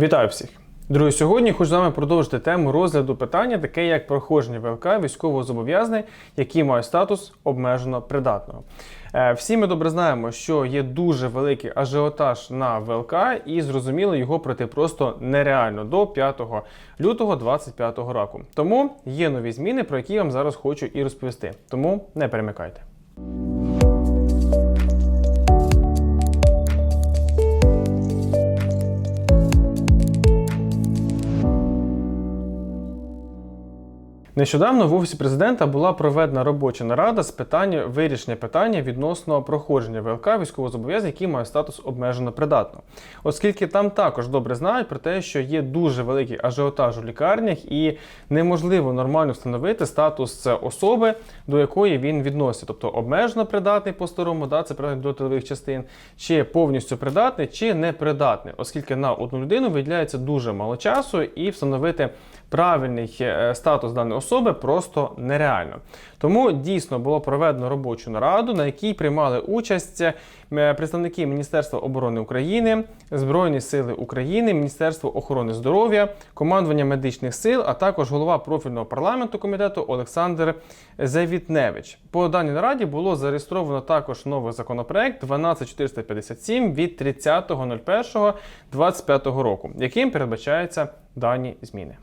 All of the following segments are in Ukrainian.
Вітаю всіх! Друзі, сьогодні хочу з вами продовжити тему розгляду питання, таке як проходження ВЛК військового зобов'язаний, які мають статус обмежено придатного. Е, Всі ми добре знаємо, що є дуже великий ажіотаж на ВЛК, і зрозуміло, його пройти просто нереально до 5 лютого 2025 року. Тому є нові зміни, про які я вам зараз хочу і розповісти. Тому не перемикайте. Нещодавно в офісі президента була проведена робоча нарада з питання вирішення питання відносно проходження ВЛК військовозобов'язаних, які мають статус обмежено придатно, оскільки там також добре знають про те, що є дуже великий ажіотаж у лікарнях, і неможливо нормально встановити статус особи, до якої він відноситься, тобто обмежено придатний по старому, да, це придатний до тилових частин, чи повністю придатний, чи непридатний, оскільки на одну людину виділяється дуже мало часу, і встановити правильний е, статус даної особи просто нереально. Тому дійсно було проведено робочу нараду, на якій приймали участь е, представники Міністерства оборони України, Збройні Сили України, Міністерство охорони здоров'я, командування медичних сил, а також голова профільного парламенту комітету Олександр Завітневич. По даній нараді було зареєстровано також новий законопроект 12457 від 30.01.25 року, яким передбачаються дані зміни.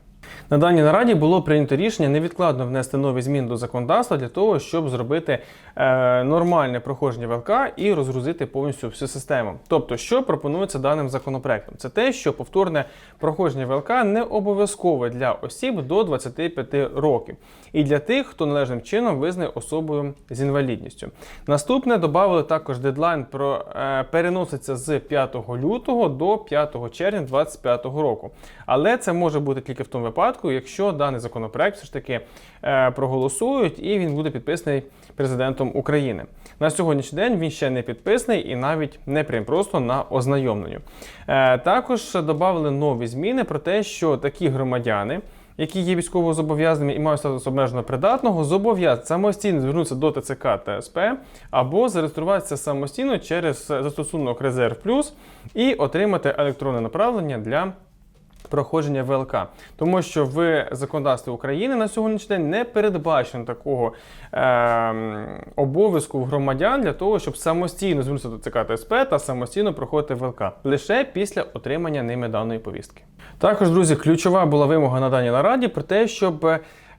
На даній нараді було прийнято рішення невідкладно внести нові зміни до законодавства для того, щоб зробити е, нормальне проходження ВЛК і розгрузити повністю всю систему. Тобто, що пропонується даним законопроектом? Це те, що повторне проходження ВЛК не обов'язкове для осіб до 25 років і для тих, хто належним чином визнає особою з інвалідністю. Наступне додали також дедлайн про е, переноситься з 5 лютого до 5 червня 2025 року. Але це може бути тільки в тому випадку, якщо даний законопроект все ж таки е, проголосують і він буде підписаний президентом України. На сьогоднішній день він ще не підписаний і навіть не прям просто на ознайомленню. Е, також додали нові зміни про те, що такі громадяни. Які є військово зобов'язаними і мають статус обмежено придатного, зобов'язані самостійно звернутися до ТЦК та СП або зареєструватися самостійно через застосунок Резерв Плюс і отримати електронне направлення для проходження ВЛК, тому що в законодавстві України на сьогоднішній день не передбачено такого е, обов'язку громадян для того, щоб самостійно звернутися до ЦК ТСП СП та самостійно проходити ВЛК лише після отримання ними даної повістки. Також, друзі, ключова була вимога на даній нараді про те, щоб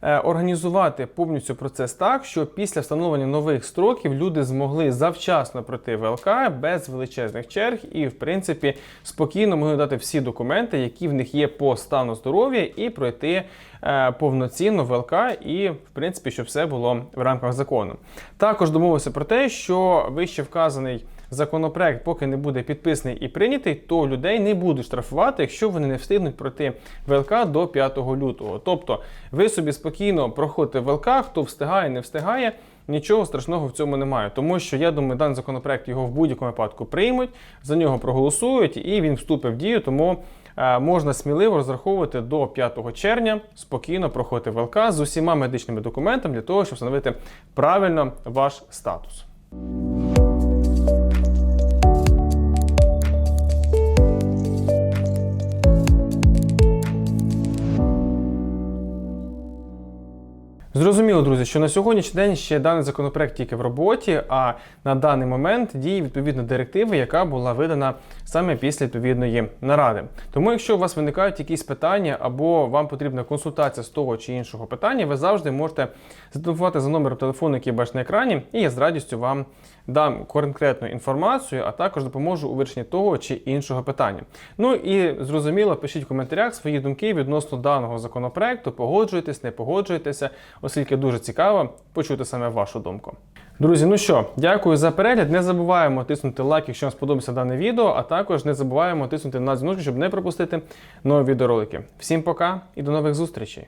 Організувати повністю процес так, щоб після встановлення нових строків люди змогли завчасно пройти ВЛК без величезних черг і, в принципі, спокійно могли дати всі документи, які в них є по стану здоров'я, і пройти е, повноцінно ВЛК, і, в принципі, щоб все було в рамках закону. Також домовився про те, що вище вказаний. Законопроект, поки не буде підписаний і прийнятий, то людей не будуть штрафувати, якщо вони не встигнуть пройти ВЛК до 5 лютого. Тобто ви собі спокійно проходите ВЛК, хто встигає, не встигає. Нічого страшного в цьому немає, тому що я думаю, даний законопроект його в будь-якому випадку приймуть, за нього проголосують і він вступить в дію. Тому е, можна сміливо розраховувати до 5 червня спокійно проходити ВЛК з усіма медичними документами для того, щоб встановити правильно ваш статус. Друзі, що на сьогоднішній день ще даний законопроект тільки в роботі, а на даний момент діє відповідна директива, яка була видана саме після відповідної наради. Тому, якщо у вас виникають якісь питання або вам потрібна консультація з того чи іншого питання, ви завжди можете зателефонувати за номером телефону, який бачите на екрані, і я з радістю вам дам конкретну інформацію, а також допоможу у вирішенні того чи іншого питання. Ну і зрозуміло, пишіть в коментарях свої думки відносно даного законопроекту, погоджуєтесь, не погоджуєтеся, оскільки дуже цікаво почути саме вашу думку. Друзі, ну що, дякую за перегляд. Не забуваємо тиснути лайк, якщо вам сподобався дане відео, а також не забуваємо тиснути на дзвіночок, щоб не пропустити нові відеоролики. Всім пока і до нових зустрічей!